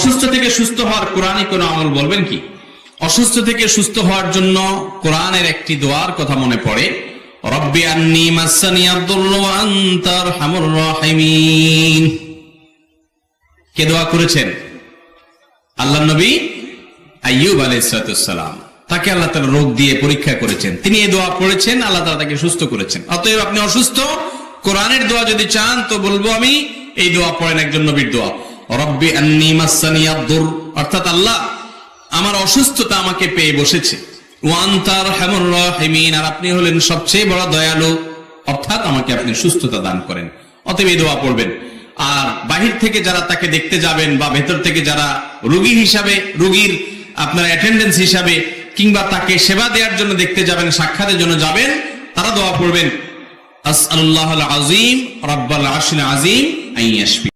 অসুস্থ থেকে সুস্থ হওয়ার কোরআনে কোনো আমল বলবেন কি? অসুস্থ থেকে সুস্থ হওয়ার জন্য কোরআনের একটি দোয়ার কথা মনে পড়ে, রব্বি আন্নি মাসানি আনতার হামুর কে দোয়া করেছেন? আল্লাহ নবী আইয়ুব তাকে আল্লাহ তালা রোগ দিয়ে পরীক্ষা করেছেন। তিনি এই দোয়া পড়েছেন, আল্লাহ তালা তাকে সুস্থ করেছেন। অতএব আপনি অসুস্থ, কোরআনের দোয়া যদি চান, তো বলব আমি, এই দোয়া পড়েন একজন নবীর দোয়া। অর্থাৎ আল্লাহ আমার অসুস্থতা আমাকে পেয়ে বসেছে। ওয়ান তার আর আপনি হলেন সবচেয়ে বড় দয়ালু। অর্থাৎ আমাকে আপনি সুস্থতা দান করেন। অতএব দোয়া পড়বেন। আর বাহির থেকে যারা তাকে দেখতে যাবেন বা ভেতর থেকে যারা রুগী হিসাবে, রুগীর আপনার অ্যাটেন্ডেন্স হিসাবে কিংবা তাকে সেবা দেওয়ার জন্য দেখতে যাবেন, সাক্ষাতের জন্য যাবেন, তারা দোয়া পড়বেন। আজিম রাব্বাল আজিম